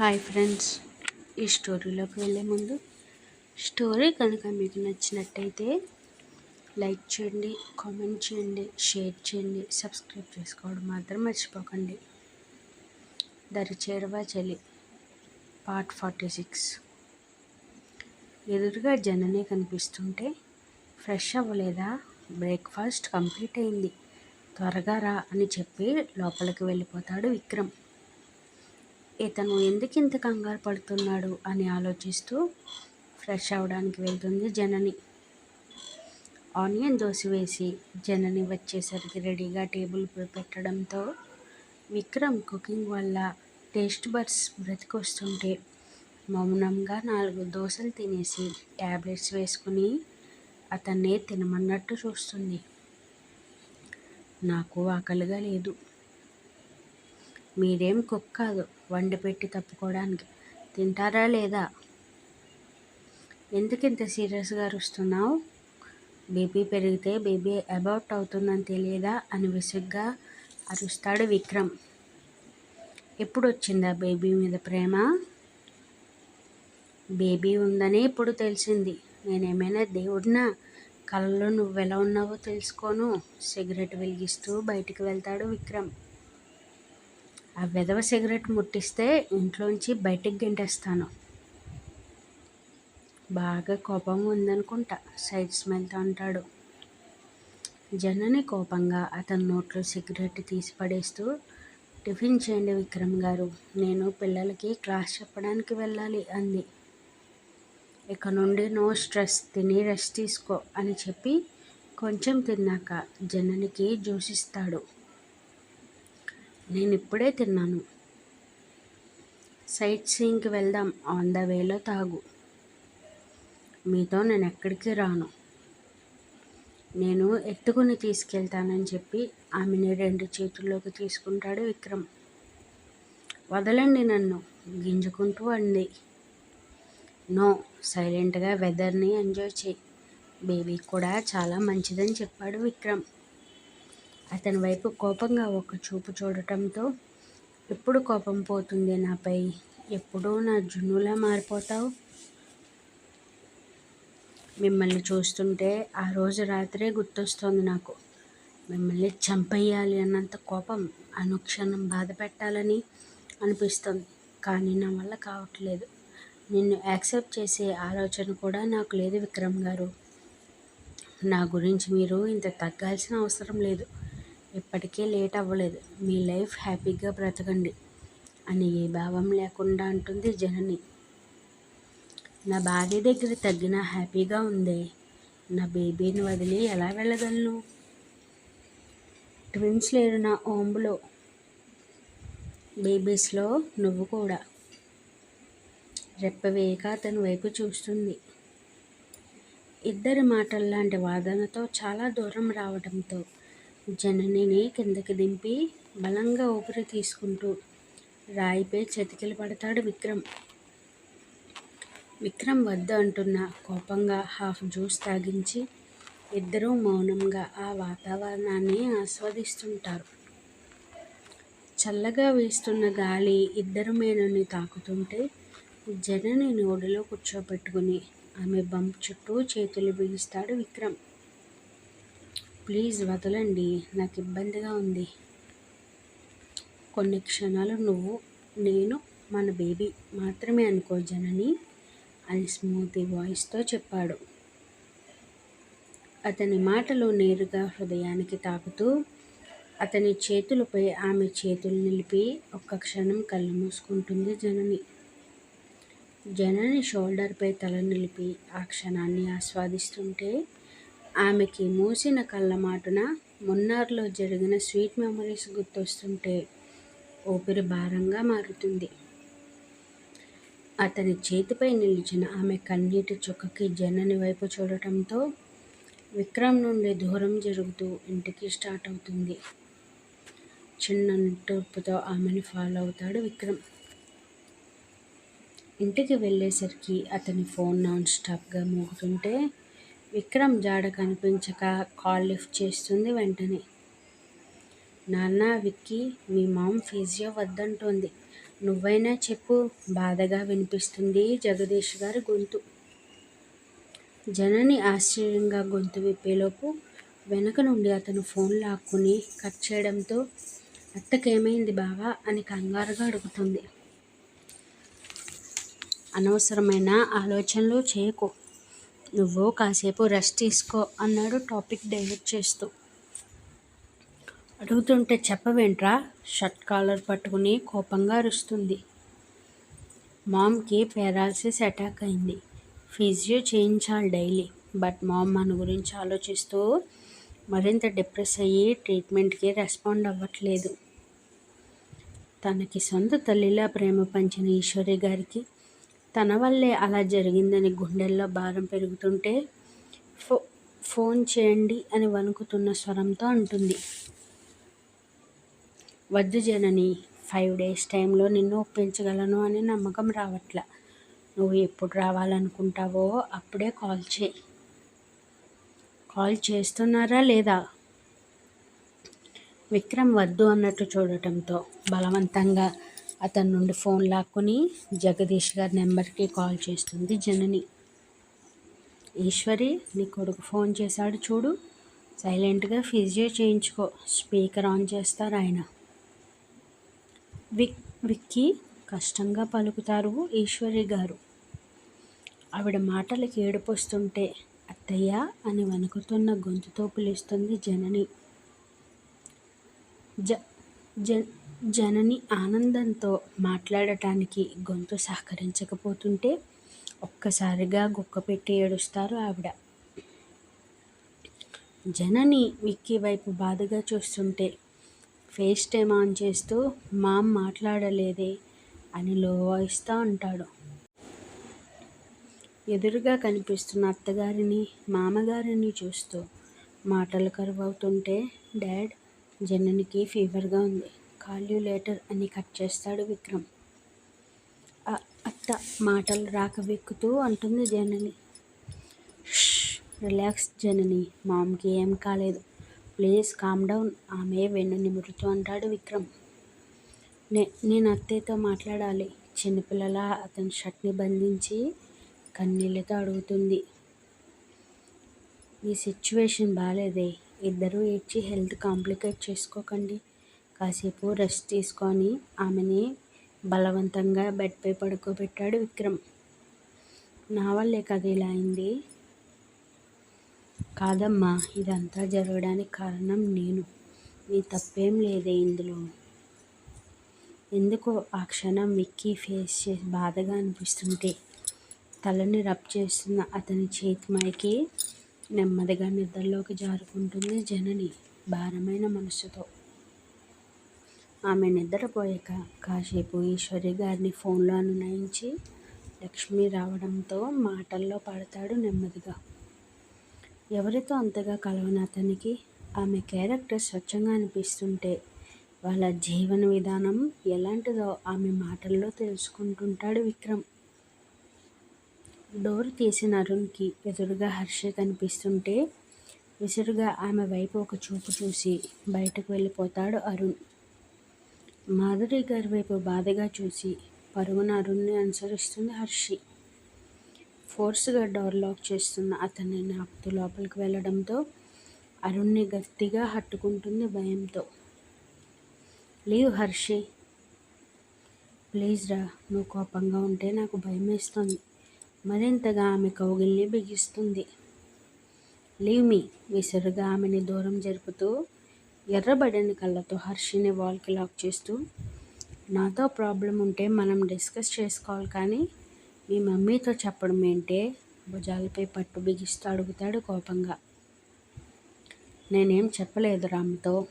Hi friends ఈ స్టోరీలోకి వెళ్ళే ముందు స్టోరీ కనుక మీకు నచ్చినట్టయితే లైక్ చేయండి కామెంట్ చేయండి షేర్ చేయండి సబ్స్క్రైబ్ చేసుకోవడం మాత్రం మర్చిపోకండి. దరి చేరవా చలి. పార్ట్ ఫార్టీ సిక్స్ ఎదురుగా జననే కనిపిస్తుంటే ఫ్రెష్ అవ్వలేదా? బ్రేక్ఫాస్ట్ కంప్లీట్ అయింది. త్వరగా రా అని చెప్పి లోపలికి వెళ్ళిపోతాడు విక్రమ్. ఇతను ఎందుకు ఇంత కంగారు పడుతున్నాడు అని ఆలోచిస్తూ ఫ్రెష్ అవడానికి వెళ్తుంది జనని. ఆనియన్ దోశ వేసి జనని వచ్చేసరికి రెడీగా టేబుల్ పెట్టడంతో విక్రమ్ కుకింగ్ వల్ల టేస్ట్ బర్డ్స్ బ్రతికొస్తుంటే మౌనంగా నాలుగు దోశలు తినేసి ట్యాబ్లెట్స్ వేసుకుని అతన్నే తినమన్నట్టు చూస్తుంది. నాకు ఆకలిగా లేదు. మీరేం కుక్ కాదు వండి పెట్టి తప్పుకోవడానికి. తింటారా లేదా? ఎందుకు ఇంత సీరియస్గా అరుస్తున్నావు? బేబీ పెరిగితే బేబీ అబౌట్ అవుతుందని తెలియదా? అని విసుగ్గా అరుస్తాడు విక్రమ్. ఎప్పుడు వచ్చిందా బేబీ మీద ప్రేమ? బేబీ ఉందని ఇప్పుడు తెలిసింది. నేనేమైనా దేవుడినా? కళ్ళలో నువ్వు ఎలా ఉన్నావో తెలుసుకోను. సిగరెట్ వెలిగిస్తూ బయటికి వెళ్తాడు విక్రమ్. ఆ విధవ సిగరెట్ ముట్టిస్తే ఇంట్లోంచి బయటికి గెంటేస్తాను. బాగా కోపంగా ఉందనుకుంటా సైడ్ స్మెల్తో అంటాడు. జనని కోపంగా అతని నోట్లో సిగరెట్ తీసి పడేస్తూ టిఫిన్ చేయండి విక్రమ్ గారు నేను పిల్లలకి క్లాస్ చెప్పడానికి వెళ్ళాలి అంది. ఇక నుండి నో స్ట్రెస్ తిని రెస్ట్ తీసుకో అని చెప్పి కొంచెం తిన్నాక జననికి జ్యూస్ ఇస్తాడు. నేను ఇప్పుడే తిన్నాను. సైట్ సీయింగ్కి వెళ్దాం. ఆన్ ద వేలో తాగు. మీతో నేను ఎక్కడికి రాను. నేను ఎత్తుకుని తీసుకెళ్తానని చెప్పి ఆమెని రెండు చేతుల్లోకి తీసుకుంటాడు విక్రమ్. వదలండి నన్ను. గింజుకుంటూ అంది. నో సైలెంట్గా వెదర్ని ఎంజాయ్ చేయి. బేబీ కూడా చాలా మంచిదని చెప్పాడు విక్రమ్. అతని వైపు కోపంగా ఒక చూపు చూడటంతో ఎప్పుడు కోపం పోతుంది నాపై? ఎప్పుడూ నా జున్నులా మారిపోతావు? మిమ్మల్ని చూస్తుంటే ఆ రోజు రాత్రే గుర్తొస్తుంది నాకు. మిమ్మల్ని చంపేయాలి అన్నంత కోపం అనుక్షణం బాధ పెట్టాలని అనిపిస్తుంది కానీ నా వల్ల కావట్లేదు. నిన్ను యాక్సెప్ట్ చేసే ఆలోచన కూడా నాకు లేదు విక్రమ్ గారు. నా గురించి మీరు ఇంత తగ్గాల్సిన అవసరం లేదు. ఇప్పటికే లేట్ అవ్వలేదు. మీ లైఫ్ హ్యాపీగా బ్రతకండి అని ఏ భావం లేకుండా అంటుంది జనని. నా భార్య దగ్గర తగ్గిన హ్యాపీగా ఉంది. నా బేబీని వదిలి ఎలా వెళ్ళగలను? ట్విన్స్ లేరు నా ఓంబులో. బేబీస్లో నువ్వు కూడా. రెప్పవేయక అతని వైపు చూస్తుంది. ఇద్దరి మాటల్లాంటి వాదనతో చాలా దూరం రావడంతో జననిని కిందకి దింపి బలంగా ఊపిరి తీసుకుంటూ రాయిపై చతికిలు పడతాడు విక్రమ్. విక్రమ్ వద్ద అంటున్న కోపంగా హాఫ్ జ్యూస్ తాగించి ఇద్దరూ మౌనంగా ఆ వాతావరణాన్ని ఆస్వాదిస్తుంటారు. చల్లగా వీస్తున్న గాలి ఇద్దరు మేనుని తాకుతుంటే జనని నోడిలో కూర్చోబెట్టుకుని ఆమె బంప్ చుట్టూ చేతులు బిగిస్తాడు విక్రమ్. ప్లీజ్ వదలండి. నాకు ఇబ్బందిగా ఉంది. కొన్ని క్షణాలు నువ్వు నేను మన బేబీ మాత్రమే అనుకో జనని అని స్మూతి వాయిస్తో చెప్పాడు. అతని మాటలు నేరుగా హృదయానికి తాకుతూ అతని చేతులపై ఆమె చేతులు నిలిపి ఒక్క క్షణం కళ్ళు మూసుకుంటుంది జనని. జనని షోల్డర్పై తల నిలిపి ఆ క్షణాన్ని ఆస్వాదిస్తుంటే ఆమెకి మూసిన కళ్ళ మాటున మున్నార్లో జరిగిన స్వీట్ మెమరీస్ గుర్తొస్తుంటే ఊపిరి భారంగా మారుతుంది. అతని చేతిపై నిలిచిన ఆమె కన్నీటి చుక్కకి జనని వైపు చూడటంతో విక్రమ్ నుండి దూరం జరుగుతూ ఇంటికి స్టార్ట్ అవుతుంది. చిన్న నిట్టూర్పుతో ఆమెను ఫాలో అవుతాడు విక్రమ్. ఇంటికి వెళ్ళేసరికి అతని ఫోన్ నాన్ స్టాప్గా మోగుతుంటే విక్రమ్ జాడ కనిపించక కాల్ లిఫ్ట్ చేస్తుంది వెంటనే. నాన్న విక్కీ మీ మామ్ ఫిజియో వద్దంటోంది. నువ్వైనా చెప్పు బాధగా వినిపిస్తుంది జగదీష్ గారి గొంతు. జనని ఆశ్చర్యంగా గొంతు విప్పేలోపు వెనక నుండి అతను ఫోన్ లాక్కుని కట్ చేయడంతో అత్తకేమైంది బావా? అని కంగారుగా అడుగుతుంది. అనవసరమైన ఆలోచనలు చేయకు. నువ్వు కాసేపు రెస్ట్ తీసుకో అన్నాడు టాపిక్ డైవర్ట్ చేస్తూ. అడుగుతుంటే చెప్పవేంట్రా? షర్ట్ కాలర్ పట్టుకుని కోపంగా అరుస్తుంది. మామ్కి పెరాలసిస్ అటాక్ అయింది. ఫిజియో చేయించాలి డైలీ. బట్ మామ్ మన గురించి ఆలోచిస్తూ మరింత డిప్రెస్ అయ్యి ట్రీట్మెంట్కి రెస్పాండ్ అవ్వట్లేదు. తనకి సొంత తల్లిలా ప్రేమ పంచిన ఈశ్వరి గారికి తన వల్లే అలా జరిగిందని గుండెల్లో భారం పెరుగుతుంటే ఫో ఫోన్ చేయండి అని వణుకుతున్న స్వరంతో అంటుంది. వద్దు జనని ఫైవ్ డేస్ టైంలో నిన్ను ఒప్పించగలను అని నమ్మకం రావట్లా. నువ్వు ఎప్పుడు రావాలనుకుంటావో అప్పుడే కాల్ చేయి. కాల్ చేస్తున్నారా లేదా? విక్రమ్ వద్దు అన్నట్టు చూడటంతో బలవంతంగా అతని నుండి ఫోన్ లాక్కుని జగదీష్ గారి నెంబర్కి కాల్ చేస్తుంది జనని. ఈశ్వరి నీ కొడుకు ఫోన్ చేశాడు చూడు. సైలెంట్గా ఫిజియో చేయించుకో. స్పీకర్ ఆన్ చేస్తారు ఆయన విక్ విక్కీ కష్టంగా పలుకుతారు ఈశ్వరి గారు. ఆవిడ మాటలకి ఏడుపొస్తుంటే అత్తయ్య అని వణుకుతున్న గొంతుతో పిలుస్తుంది జనని. జ జ జనని ఆనందంతో మాట్లాడటానికి గొంతు సహకరించకపోతుంటే ఒక్కసారిగా గుక్క పెట్టి ఏడుస్తారు ఆవిడ. జనని విక్కీ వైపు బాధగా చూస్తుంటే ఫేస్ టైం ఆన్ చేస్తూ మామ్ మాట్లాడలేదే అని లో వాయిస్తో అంటాడు. ఎదురుగా కనిపిస్తున్న అత్తగారిని మామగారిని చూస్తూ మాటలు కరువవుతుంటే డాడ్ జననికి ఫీవర్గా ఉంది. కాల్యులేటర్ అని కట్ చేస్తాడు విక్రమ్. అత్త మాటలు రాక వెక్కుతూ అంటుంది జనని. రిలాక్స్ జనని మామ్కి ఏం కాలేదు. ప్లీజ్ కామ్ డౌన్ ఆమె వెన్ను నిమురుతూ అంటాడు విక్రమ్. నే నేను అత్తయ్యతో మాట్లాడాలి. చిన్నపిల్లల అతని షర్ట్ని బంధించి కన్నీళ్ళతో అడుగుతుంది. ఈ సిచ్యువేషన్ బాగాలేదే ఇద్దరూ ఏడ్చి హెల్త్ కాంప్లికేట్ చేసుకోకండి. కాసేపు రెస్ట్ తీసుకొని ఆమెని బలవంతంగా బెడ్పై పడుకోబెట్టాడు విక్రమ్. నా వల్లే కదా ఇలా అయింది? కాదమ్మా ఇదంతా జరగడానికి కారణం నేను. నీ తప్పేం లేదే ఇందులో. ఎందుకో ఆ క్షణం విక్కీ ఫేస్ చేసి బాధగా అనిపిస్తుంటే తలని రబ్ చేస్తున్న అతని చేతి మైకి నెమ్మదిగా నిద్రలోకి జారుకుంటుంది జనని భారమైన మనసుతో ఆమె నిద్రపోయాక కాసేపు ఈశ్వరి గారిని ఫోన్లో అనునయించి లక్ష్మి రావడంతో మాటల్లో పడతాడు నెమ్మదిగా. ఎవరితో అంతగా కలవని అతనికి? ఆమె క్యారెక్టర్ స్వచ్ఛంగా అనిపిస్తుంటే వాళ్ళ జీవన విధానం ఎలాంటిదో ఆమె మాటల్లో తెలుసుకుంటుంటాడు విక్రమ్. డోర్ తీసిన అరుణ్కి ఎదురుగా హర్ష కనిపిస్తుంటే విసురుగా ఆమె వైపు ఒక చూపు చూసి బయటకు వెళ్ళిపోతాడు అరుణ్. మాధురి గారి వైపు బాధగా చూసి పరుగున అరుణ్ని అనుసరిస్తుంది హర్షి. ఫోర్స్గా డోర్ లాక్ చేస్తున్న అతన్ని నాపుతూ లోపలికి వెళ్ళడంతో అరుణ్ని గట్టిగా హట్టుకుంటుంది భయంతో. లీవ్ హర్షి. ప్లీజ్ రా నువ్వు కోపంగా ఉంటే నాకు భయం వేస్తుంది మరింతగా ఆమె కౌగిల్ని బిగిస్తుంది. లీవ్ మీ విసురుగా ఆమెని దూరం జరుపుతూ ఎర్రబడని కళ్ళతో హర్షిని వాల్కి లాక్ చేస్తూ నాతో ప్రాబ్లం ఉంటే మనం డిస్కస్ చేసుకోవాలి కానీ మీ మమ్మీతో చెప్పడం ఏంటే? భుజాలపై పట్టు బిగిస్తూ అడుగుతాడు కోపంగా. నేనేం చెప్పలేదు రామ్తో.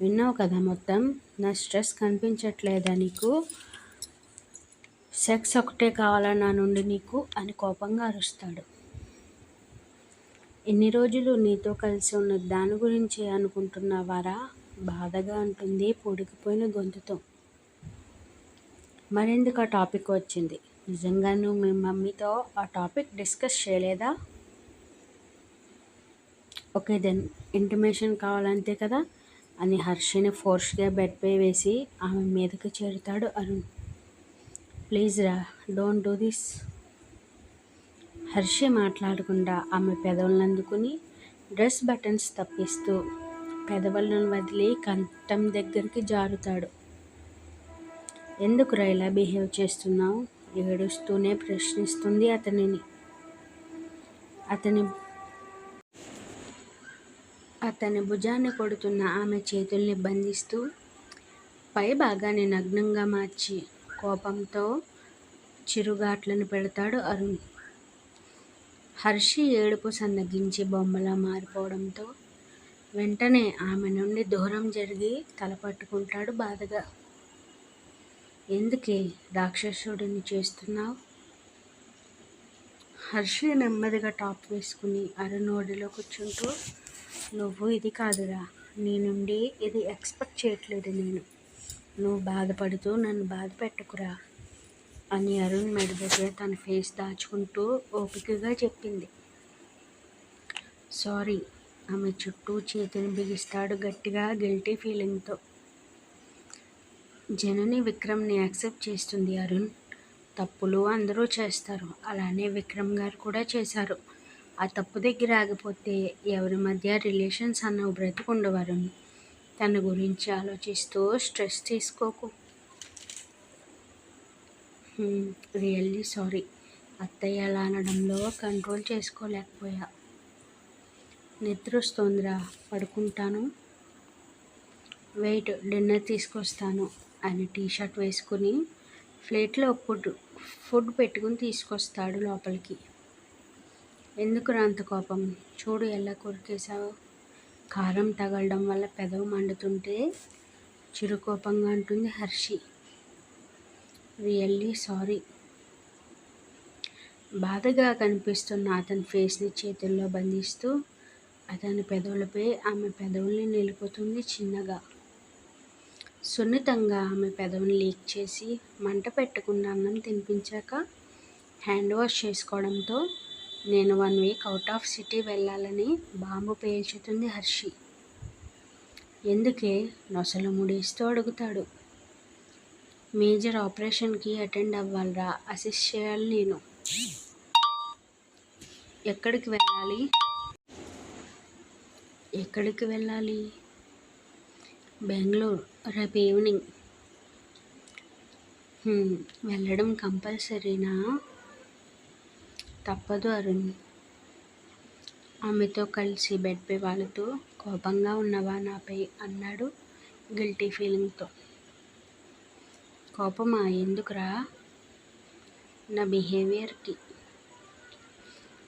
విన్నావు కదా మొత్తం? నా స్ట్రెస్ కనిపించట్లేదా నీకు? సెక్స్ ఒకటే కావాలా నా నుండి నీకు? అని కోపంగా అరుస్తాడు. ఎన్ని రోజులు నీతో కలిసి ఉన్న దాని గురించి అనుకుంటున్నావారా? బాధగా అంటుంది పొడికిపోయిన గొంతుతో. మరెందుకు ఆ టాపిక్ వచ్చింది? నిజంగా నువ్వు మీ మమ్మీతో ఆ టాపిక్ డిస్కస్ చేయలేదా? ఓకే దెన్ ఇంటిమేషన్ కావాలంతే కదా? అని హర్షిని ఫోర్స్గా బెడ్పై వేసి ఆమె మీదకి చేరుతాడు అరుణ్. ప్లీజ్ రా డోంట్ డూ దిస్. హర్షి మాట్లాడకుండా ఆమె పెదవులను అందుకుని డ్రెస్ బటన్స్ తప్పిస్తూ పెదవులను వదిలి కంఠం దగ్గరికి జారుతాడు. ఎందుకురా ఇలా బిహేవ్ చేస్తున్నావు? ఏడుస్తూనే ప్రశ్నిస్తుంది అతనిని. అతని అతని భుజాన్ని కొడుతున్న ఆమె చేతుల్ని బంధిస్తూ పై భాగాన్ని నగ్నంగా మార్చి కోపంతో చిరుగాట్లను పెడతాడు అరుణ్. హర్షి ఏడుపు సన్నగించి బొమ్మలా మారిపోవడంతో వెంటనే ఆమె నుండి దూరం జరిగి తలపట్టుకుంటాడు బాధగా. ఎందుకే రాక్షసుడిని చేస్తున్నావు? హర్షి నెమ్మదిగా టాప్ వేసుకుని అరుణోడిలో కూర్చుంటూ నువ్వు ఇది కాదురా నీ నుండి ఇది ఎక్స్పెక్ట్ చేయట్లేదు నేను. నువ్వు బాధపడుతూ నన్ను బాధ పెట్టుకురా అని అరుణ్ మెడ దగ్గర తన ఫేస్ దాచుకుంటూ ఓపికగా చెప్పింది. సారీ ఆమె చుట్టూ చేతిని బిగిస్తాడు గట్టిగా గిల్టీ ఫీలింగ్తో జనని విక్రమ్ని యాక్సెప్ట్ చేస్తుంది అరుణ్. తప్పులు అందరూ చేస్తారు. అలానే విక్రమ్ గారు కూడా చేశారు. ఆ తప్పు దగ్గర ఆగిపోతే ఎవరి మధ్య రిలేషన్స్ అన్న బ్రతుకుండవు తన గురించి ఆలోచిస్తూ స్ట్రెస్ తీసుకోకు. Really sorry. అత్తయ్య అలా అనడంలో కంట్రోల్ చేసుకోలేకపోయా. నిద్ర వస్తోందిరా పడుకుంటాను. వెయిట్ డిన్నర్ తీసుకొస్తాను అని టీ షర్ట్ వేసుకుని ప్లేట్లో ఫుడ్ ఫుడ్ పెట్టుకుని తీసుకొస్తాడు లోపలికి. ఎందుకు అంత కోపం? చూడు ఎలా కొరికేశావు. కారం తగలడం వల్ల పెదవి మండుతుంటే చిరుకోపంగా అంటుంది హర్షి. Really sorry. బాధగా కనిపిస్తున్న అతని ఫేస్ని చేతుల్లో బంధిస్తూ అతని పెదవులపై ఆమె పెదవుల్ని నిలుపుతుంది చిన్నగా. సున్నితంగా ఆమె పెదవుని లీక్ చేసి మంట పెట్టుకున్న అన్నం తినిపించాక హ్యాండ్ వాష్ చేసుకోవడంతో నేను one week out of city వెళ్ళాలని బాంబు పేల్చుతుంది హర్షి. ఎందుకే? నొసలు ముడిస్తూ అడుగుతాడు. మేజర్ ఆపరేషన్కి అటెండ్ అవ్వాలిరా అసిస్ట్ చేయాలి నేను. ఎక్కడికి వెళ్ళాలి? ఎక్కడికి వెళ్ళాలి? బెంగళూరు రేపు ఈవినింగ్. వెళ్ళడం కంపల్సరీనా? తప్పదు అరుణ్. ఆమెతో కలిసి బెడ్పై వాళ్ళతో కోపంగా ఉన్నవా నాపై? అన్నాడు గిల్టీ ఫీలింగ్తో. కోపమా? ఎందుకురా? నా బిహేవియర్కి.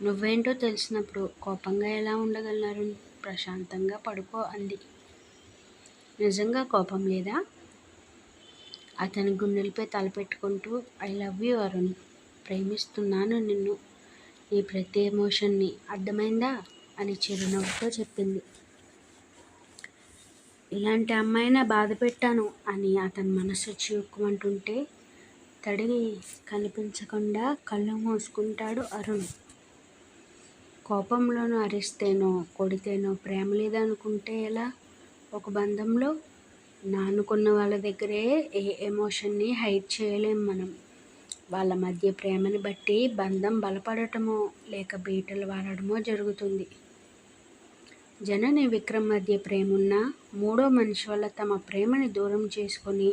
నువ్వేంటో తెలిసినప్పుడు కోపంగా ఎలా ఉండగలరు? ప్రశాంతంగా పడుకో అంది. నిజంగా కోపం లేదా? అతని గుండెలపై తలపెట్టుకుంటూ ఐ లవ్ యూ అరుణ్. ప్రేమిస్తున్నాను నిన్ను. నీ ప్రతి ఎమోషన్ని అర్థమైందా? అని చిరునవ్వుతో చెప్పింది. ఇలాంటి అమ్మాయినా బాధ పెట్టాను అని అతని మనసు చిక్కుమంటుంటే తడిని కనిపించకుండా కళ్ళు మూసుకుంటాడు అరుణ్. కోపంలోనూ అరిస్తేనో కొడితేనో ప్రేమ లేదనుకుంటే ఎలా? ఒక బంధంలో నానుకున్న వాళ్ళ దగ్గరే ఏ ఎమోషన్ని హైడ్ చేయలేం మనం. వాళ్ళ మధ్య ప్రేమని బట్టి బంధం బలపడటమో లేక బీటలు వాడటమో జరుగుతుంది. జనని విక్రమ్ మధ్య ప్రేమున్న మూడో మనిషి వల్ల తమ ప్రేమని దూరం చేసుకొని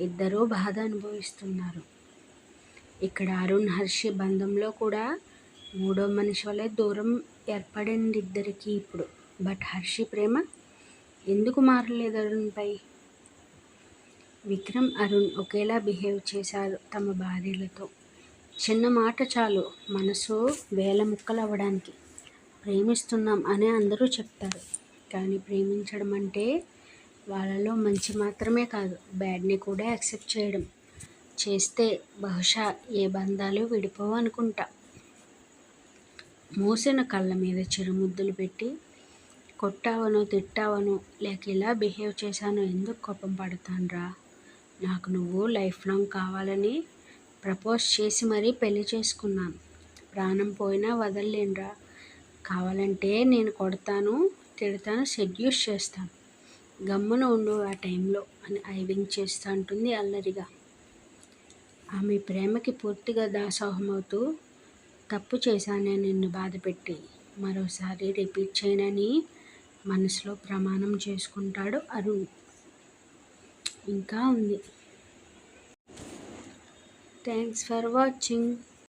ఇద్దరూ బాధ అనుభవిస్తున్నారు. ఇక్కడ అరుణ్ హర్షి బంధంలో కూడా మూడో మనిషి వల్ల దూరం ఏర్పడింది ఇద్దరికి ఇప్పుడు. బట్ హర్షి ప్రేమ ఎందుకు మారలేదు అరుణ్పై? విక్రమ్ అరుణ్ ఒకేలా బిహేవ్ చేశారు తమ భార్యలతో. చిన్న మాట చాలు మనసు వేల ముక్కలు అవ్వడానికి ప్రేమిస్తున్నాం అని అందరూ చెప్తారు. కానీ ప్రేమించడం అంటే వాళ్ళలో మంచి మాత్రమే కాదు బ్యాడ్ని కూడా యాక్సెప్ట్ చేయడం. చేస్తే బహుశా ఏ బంధాలు విడిపోవు అనుకుంటా. మూసిన కళ్ళ మీద చిరుముద్దులు పెట్టి కొట్టావనో తిట్టావనో లేక ఇలా బిహేవ్ చేశానో ఎందుకు కోపం పడతానురా? నాకు నువ్వు లైఫ్ లాంగ్ కావాలని ప్రపోజ్ చేసి మరీ పెళ్ళి చేసుకున్నాను. ప్రాణం పోయినా వదలలేనురా. కావాలంటే నేను కొడతాను తిడతాను సెడ్యూస్ చేస్తాను. గమ్మున ఉండు ఆ టైంలో అని ఐవింగ్ చేస్తూ ఉంటుంది అల్లరిగా. ఆమె ప్రేమకి పూర్తిగా దాసోహమవుతూ తప్పు చేశానే నిన్ను బాధపెట్టి మరోసారి రిపీట్ చేయనని మనసులో ప్రమాణం చేసుకుంటాడు అరుణ్. ఇంకా ఉంది. Thanks for watching.